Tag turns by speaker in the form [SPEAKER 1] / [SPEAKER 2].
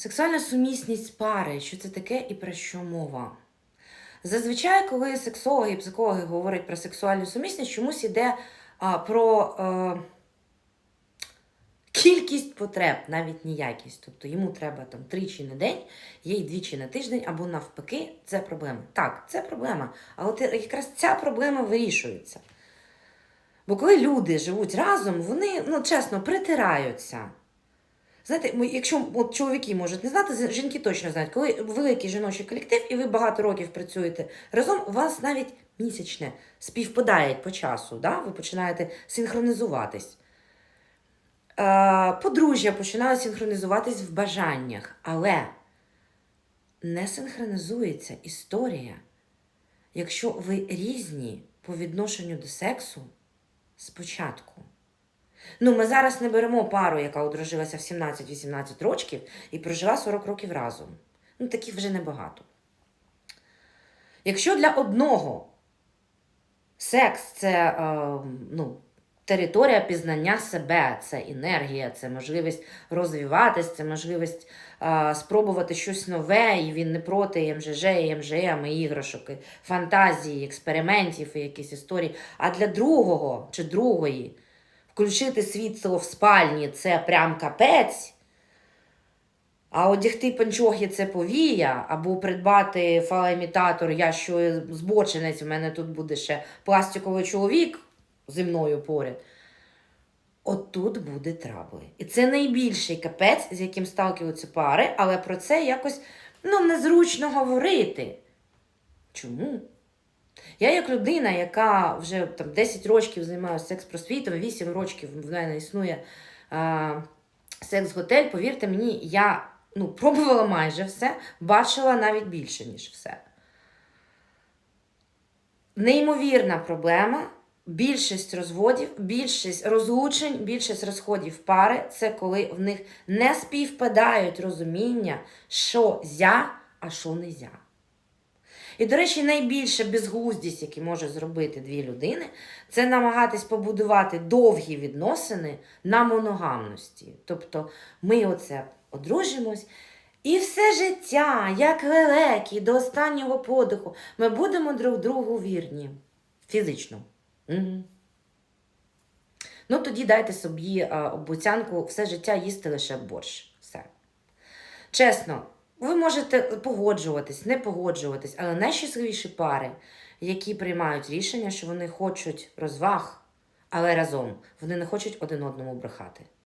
[SPEAKER 1] Сексуальна сумісність пари, що це таке і про що мова? Зазвичай, коли сексологи і психологи говорять про сексуальну сумісність, чомусь йде а, про е, кількість потреб, навіть не якість. Тобто йому треба там тричі на день, їй двічі на тиждень, або навпаки, це проблема. Так, це проблема. Але от якраз ця проблема вирішується. Бо коли люди живуть разом, вони, ну чесно, притираються. Знаєте, ми- якщо от чоловіки можуть не знати, жінки точно знають, коли великий жіночий колектив і ви багато років працюєте разом, у вас навіть місячне співпадає по часу, да? ви починаєте синхронізуватись. Подружжя починає синхронізуватись в бажаннях, але не синхронізується історія, якщо ви різні по відношенню до сексу спочатку. Ну, ми зараз не беремо пару, яка одружилася в 17-18 років і прожила 40 років разом. Ну, таких вже небагато. Якщо для одного секс це е, ну, територія пізнання себе, це енергія, це можливість розвиватись, це можливість е, спробувати щось нове, і він не проти МЖЖ, і МЖМ, і іграшок, фантазії, експериментів і якісь історії. А для другого чи другої включити світло в спальні це прям капець. А одягти панчохи це повія, або придбати фалоімітатор, я що збочинець, у мене тут буде ще пластиковий чоловік зі мною поряд. От тут буде трабли. І це найбільший капець, з яким сталкиваються пари, але про це якось ну, незручно говорити. Чому? Я як людина, яка вже там 10 років займаюся секс-просвітом, 8 років в мене існує секс-готель, повірте мені, я ну, пробувала майже все, бачила навіть більше, ніж все. Неймовірна проблема. Більшість розводів, більшість розлучень, більшість розходів пари це коли в них не співпадають розуміння, що зя, а що не зя. І, до речі, найбільша безглуздість, яку може зробити дві людини, це намагатись побудувати довгі відносини на моногамності. Тобто ми оце одружимось, і все життя, як лелеки, до останнього подиху, ми будемо друг другу вірні. Фізично. Угу. Ну, тоді дайте собі а, обіцянку все життя їсти лише борщ. Все. Чесно, ви можете погоджуватись, не погоджуватись, але найщасливіші пари, які приймають рішення, що вони хочуть розваг, але разом вони не хочуть один одному брехати.